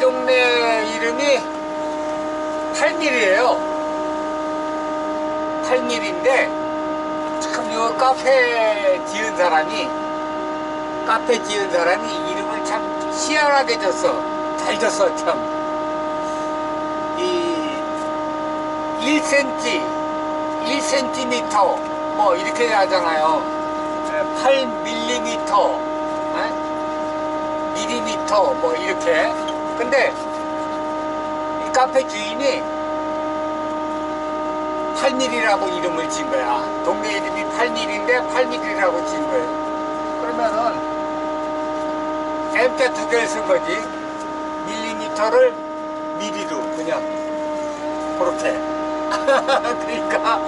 동네 이름이 8밀이에요. 8밀인데 참 요 카페 지은 사람이 카페 지은 사람이 이름을 참 희한하게 줬어. 잘 줬어 참. 이 1cm, 1cm 뭐 이렇게 하잖아요. 8mm, 밀리미터 뭐 이렇게. 근데 이 카페 주인이 8mm라고 이름을 지은 거야. 동네 이름이 8mm인데 8mm라고 지은 거예요. 그러면은 M자 두 개를 쓴 거지. 밀리미터를 미리로 그냥 그렇게. 그러니까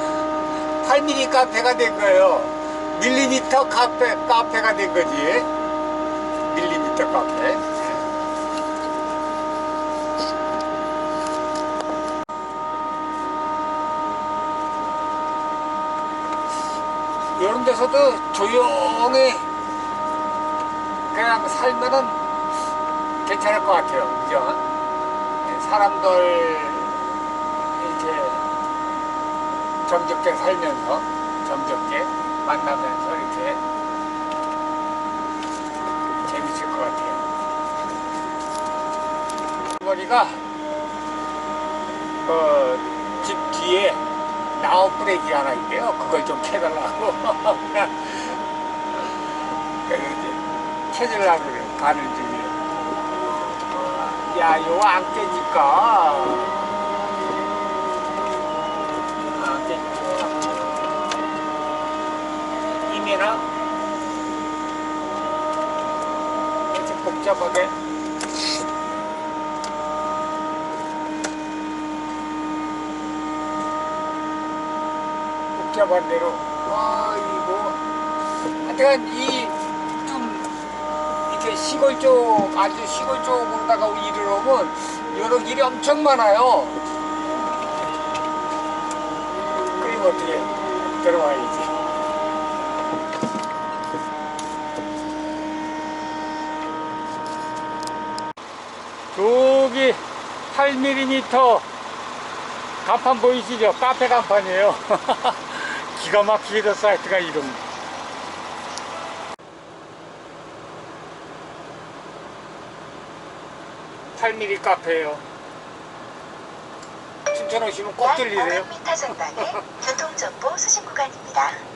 8mm 카페가 된 거예요. 밀리미터 카페 카페가 된 거지. 밀리미터 카페. 이런 데서도 조용히 그냥 살면은 괜찮을 것 같아요. 그죠? 사람들 이렇게 정적게 살면서 정적게 만나면서 이렇게 재밌을 것 같아요. 머리가 그집 뒤에 나무 뿌레기 하나 있대요. 그걸 좀 캐달라고. 그래서 이제 캐달라고 가는 중이에요. 야, 이거 안 깨질까? 안 깨질까? 이면은 이렇게 복잡하게 복잡한 대로 아이고 하여튼 이좀 이렇게 시골 쪽 아주 시골 쪽으로다가 일을 오면 여러 길이 엄청 많아요 그리고 어떻게 들어와야지 저기 8mm 간판 보이시죠? 카페 간판이에요. 기가 막히게 된 사이트가 이름. 팔 m m 카페예요. 춘천 오시면 꼭약 들리세요. 500m 전방에 교통정보 수신 구간입니다.